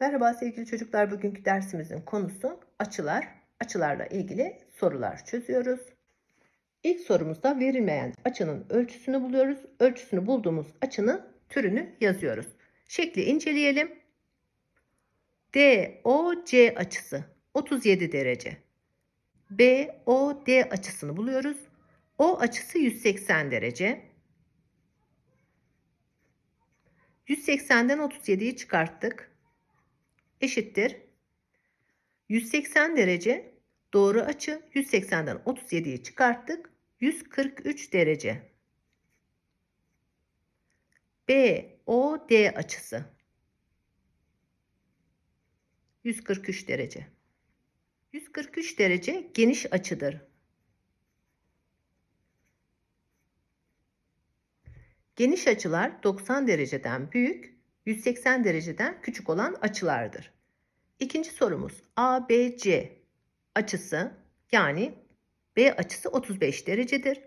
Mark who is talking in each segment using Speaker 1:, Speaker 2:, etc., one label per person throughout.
Speaker 1: Merhaba sevgili çocuklar. Bugünkü dersimizin konusu açılar. Açılarla ilgili sorular çözüyoruz. İlk sorumuzda verilmeyen açının ölçüsünü buluyoruz. Ölçüsünü bulduğumuz açının türünü yazıyoruz. Şekli inceleyelim. DOC açısı 37 derece. BOD açısını buluyoruz. O açısı 180 derece. 180'den 37'yi çıkarttık. Eşittir. 180 derece doğru açı. 180'den 37'yi çıkarttık. 143 derece. BOD açısı. 143 derece. 143 derece geniş açıdır. Geniş açılar 90 dereceden büyük, 180 dereceden küçük olan açılardır. İkinci sorumuz ABC açısı yani B açısı 35 derecedir.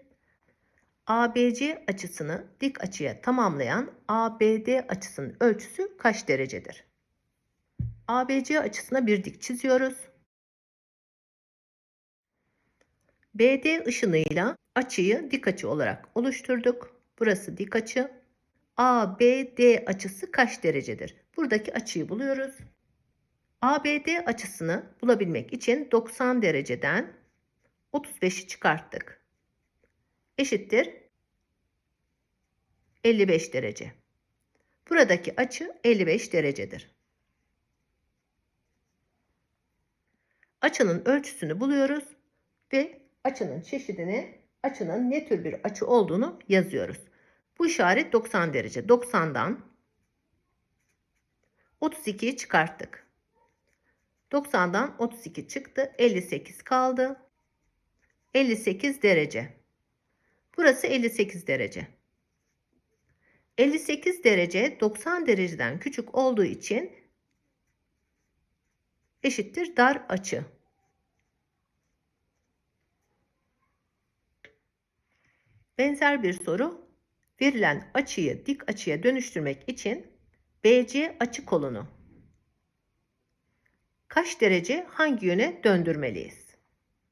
Speaker 1: ABC açısını dik açıya tamamlayan ABD açısının ölçüsü kaç derecedir? ABC açısına bir dik çiziyoruz. BD ışınıyla açıyı dik açı olarak oluşturduk. Burası dik açı. ABD açısı kaç derecedir? Buradaki açıyı buluyoruz. ABD açısını bulabilmek için 90 dereceden 35'i çıkarttık. Eşittir 55 derece. Buradaki açı 55 derecedir. Açının ölçüsünü buluyoruz ve açının çeşidini, açının ne tür bir açı olduğunu yazıyoruz. Bu işaret 90 derece. 90'dan 32'yi çıkarttık. 90'dan 32 çıktı. 58 kaldı. 58 derece. Burası 58 derece. 58 derece 90 dereceden küçük olduğu için eşittir dar açı. Benzer bir soru verilen açıyı dik açıya dönüştürmek için BC açı kolunu kaç derece hangi yöne döndürmeliyiz?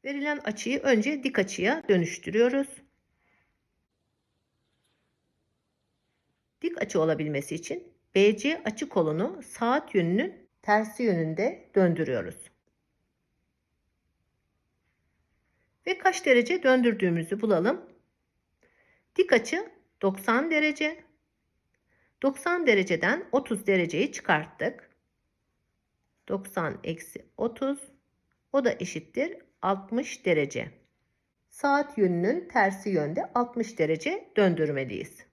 Speaker 1: Verilen açıyı önce dik açıya dönüştürüyoruz. Dik açı olabilmesi için BC açı kolunu saat yönünün tersi yönünde döndürüyoruz. Ve kaç derece döndürdüğümüzü bulalım. Dik açı 90 derece. 90 dereceden 30 dereceyi çıkarttık. 90 eksi 30 o da eşittir 60 derece. Saat yönünün tersi yönde 60 derece döndürmeliyiz.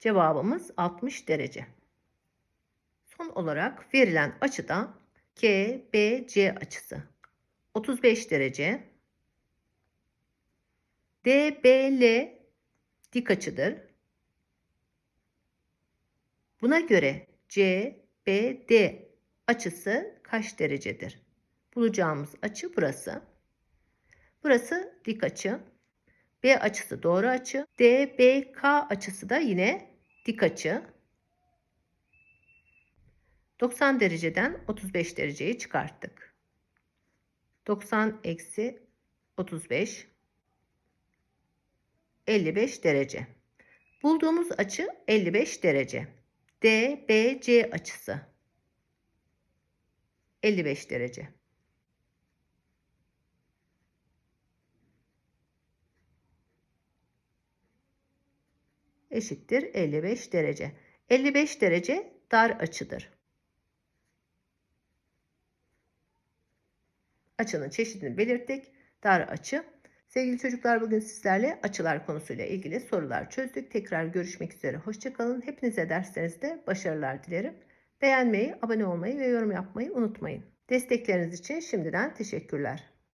Speaker 1: Cevabımız 60 derece. Son olarak verilen açıda KBC açısı 35 derece. DBL dik açıdır. Buna göre CBD açısı kaç derecedir? Bulacağımız açı burası. Burası dik açı. B açısı doğru açı. DBK açısı da yine dik açı. 90 dereceden 35 dereceyi çıkarttık. 90 eksi 35 55 derece. Bulduğumuz açı 55 derece. DBC açısı 55 derece. Eşittir 55 derece. 55 derece dar açıdır. Açının çeşidini belirttik. Dar açı. Sevgili çocuklar bugün sizlerle açılar konusuyla ilgili sorular çözdük. Tekrar görüşmek üzere. Hoşçakalın. Hepinize derslerinizde başarılar dilerim. Beğenmeyi, abone olmayı ve yorum yapmayı unutmayın. Destekleriniz için şimdiden teşekkürler.